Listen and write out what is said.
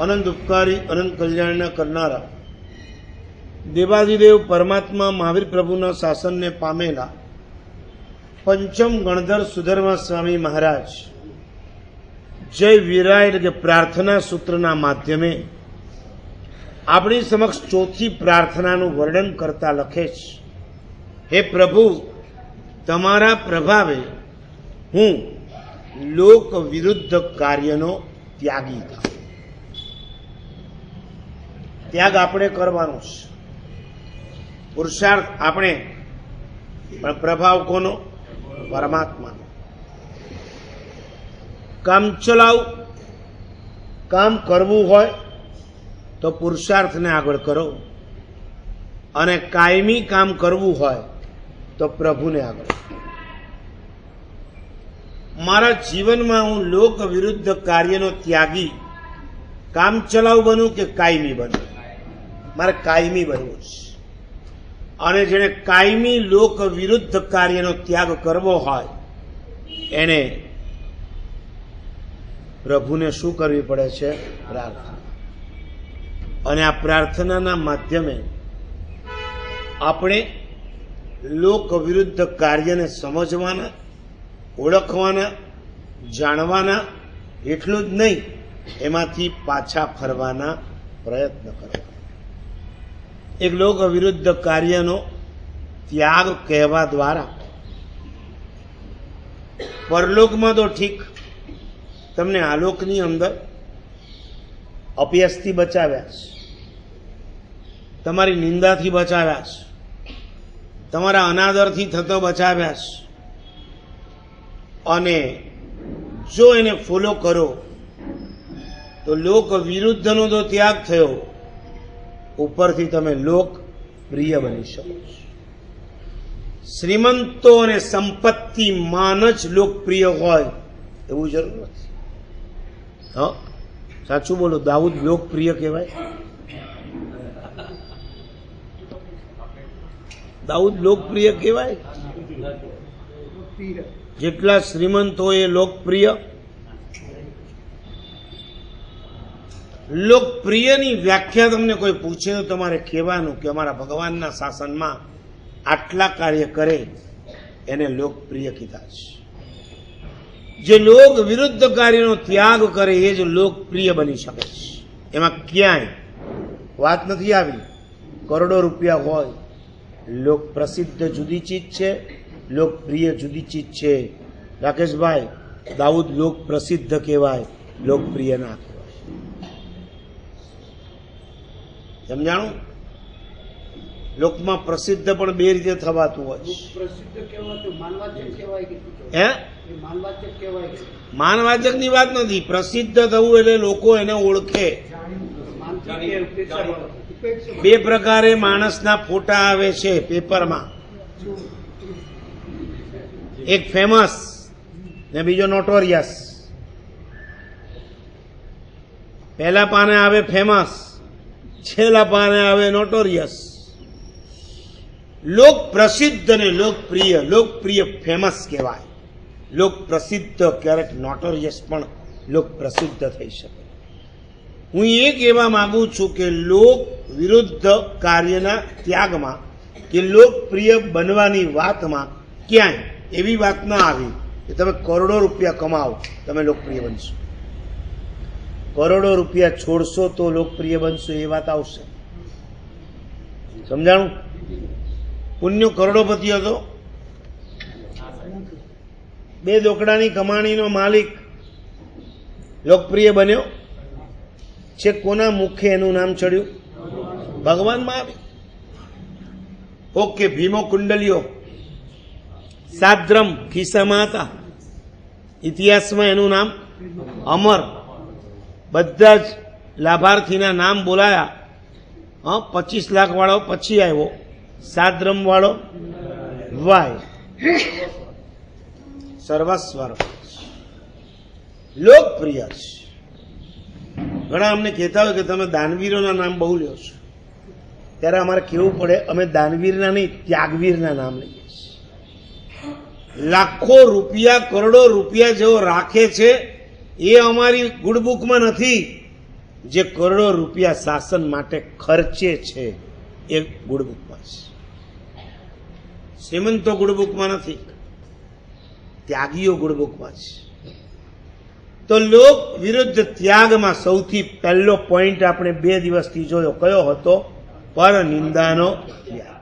અનંત ઉપકારી, અનંત કલ્યાણના કરનારા. દેવાદિદેવ પરમાત્મા મહાવીર પ્રભુના શાસનને પામેલા પંચમ ગણધર સુધર્મા સ્વામી મહારાજ. જય વિરાય એટલે કે પ્રાર્થના સૂત્રના માધ્યમે આપણી સમક્ષ ચોથી પ્રાર્થનાનું વર્ણન કરતા લખે છે. હે પ્રભુ, તમારા પ્રભાવે હું લોક વિરુદ્ધ કાર્યનો ત્યાગી થાઉં. ત્યાગ આપણે કરવાનો છે. પુરુષાર્થ આપણે, પણ પ્રભાવ કોનો? પરમાત્માનો. કામ ચલાવ, કામ કરવું હોય, તો પુરુષાર્થને આગળ કરો. અને કાયમી કામ કરવું હોય, તો પ્રભુને આગળ મારા જીવનમાં હું લોક વિરુદ્ધ કાર્યનો ત્યાગી, કામ ચલાવ બનું કે કાયમી બનું મારે કાયમી બનવું છે. અને જેણે કાયમી લોક વિરુદ્ધ કાર્યનો ત્યાગ કરવો હોય, એને પ્રભુને શું કરવી પડે છે? પ્રાર્થના. અને આ પ્રાર્થનાના માધ્યમે આપણે લોક વિરુદ્ધ કાર્યને સમજવાના, ઓળખવાના, જાણવાના, એટલું જ નહીં, એમાંથી પાછા ફરવાના પ્રયત્ન કરવા એક લોક વિરુદ્ધ કાર્યનો ત્યાગ કહેવા દ્વારા. પરલોકમાં તો ઠીક. તમને આલોકની અંદર અભ્યાસથી બચાવ્યા છે. તમારી નિંદાથી બચાવ્યા છે. તમારા અનાદરથી થતો બચાવ્યા છે. અને જો એને ફોલો કરો, તો લોક વિરુદ્ધનો તો ત્યાગ થયો. ઉપરથી તમે લોક પ્રિય બની શકો છો. શ્રીમંતો અને સંપત્તિ માન જ લોકપ્રિય હોય, એવું જરૂર નથી. હ, સાચું બોલો, દાઉદ લોકપ્રિય કહેવાય? દાઉદ લોકપ્રિય કહેવાય? જેટલા શ્રીમંત એ લોકપ્રિય લોકપ્રિયની વ્યાખ્યા તમને કોઈ પૂછે તો તમારે કહેવાનું કે અમારા ભગવાનના શાસનમાં આટલા કાર્ય કરે, એને લોકપ્રિય કીધા છે. જે લોક વિરુદ્ધ કાર્યનો ત્યાગ કરે, એ જ લોકપ્રિય બની શકે છે. એમાં ક્યાંય વાત નથી આવી. કરોડો રૂપિયા હોય, લોક પ્રસિદ્ધ જુદી ચીજ છે, લોકપ્રિય જુદી ચીજ છે. રાકેશભાઈ, દાઉદ લોક પ્રસિદ્ધ કહેવાય, લોકપ્રિય ના કહેવાય સમજાણું? લોકમાં પ્રસિદ્ધ પણ બે રીતે થવાતું હોય? હે? માનવાચકની વાત નથી. પ્રસિદ્ધ થવું એટલે લોકો એને ઓળખે. બે પ્રકારે માણસના ફોટા આવે છે પેપરમાં. એક ફેમસ ને બીજો નોટોરિયસ પહેલા પાને આવે ફેમસ છેલ્લા પાને આવે નોટોરિયસ લોક પ્રસિદ્ધ અને લોકપ્રિય લોકપ્રિય ફેમસ કહેવાય. લોક પ્રસિદ્ધ ક્યારેક નોટોરિયસ પણ લોક પ્રસિદ્ધ થઈ શકે. હું એ કહેવા માંગુ છું કે લોક વિરુદ્ધ કાર્યના ત્યાગમાં કે લોકપ્રિય બનવાની વાતમાં ક્યાંય એવી વાત ના આવી કે તમે કરોડો રૂપિયા કમાવો, તમે લોકપ્રિય બનશો. કરોડો રૂપિયા છોડશો તો લોકપ્રિય બનશો, એ વાત આવશે. સમજાણું? પુણ્યો કરોડોપતિ હતો. બે દોકડાની કમાણીનો માલિક લોકપ્રિય બન્યો. છે કોના મુખે એનું નામ ચડ્યું? ભગવાનમાં આવે. ઓકે, ભીમો કુંડલીઓ. સાદ્રમ ખિસ્સામાં હતા ઇતિહાસમાં એનું નામ અમર. બધા જ લાભાર્થીના નામ બોલાયા. હા, પચીસ લાખ વાળો પછી આવ્યો. સાદ્રમ વાળો વાય. સર્વસ્વર. લોકપ્રિય છે. ઘણા અમને કહેતા હોય કે તમે દાનવીરોના નામ બહુ લ્યો છો. ત્યારે અમારે કેવું પડે, અમે દાનવીરના નહીં, ત્યાગવીરના નામ લઈએ છીએ. લાખો રૂપિયા, કરોડો રૂપિયા જેવો રાખે છે એ અમારી ગુડબુકમાં નથી. જે કરોડો રૂપિયા શાસન માટે ખર્ચે છે, એ ગુડબુકમાં છે. શ્રીમંતો ગુડબુકમાં નથી, ત્યાગીઓ ગુડબુકમાં છે. તો લોક વિરુદ્ધ ત્યાગમાં સૌથી પહેલો પોઈન્ટ આપણે બે દિવસથી જોયો. કયો હતો? પર નિંદાનો ત્યાગ.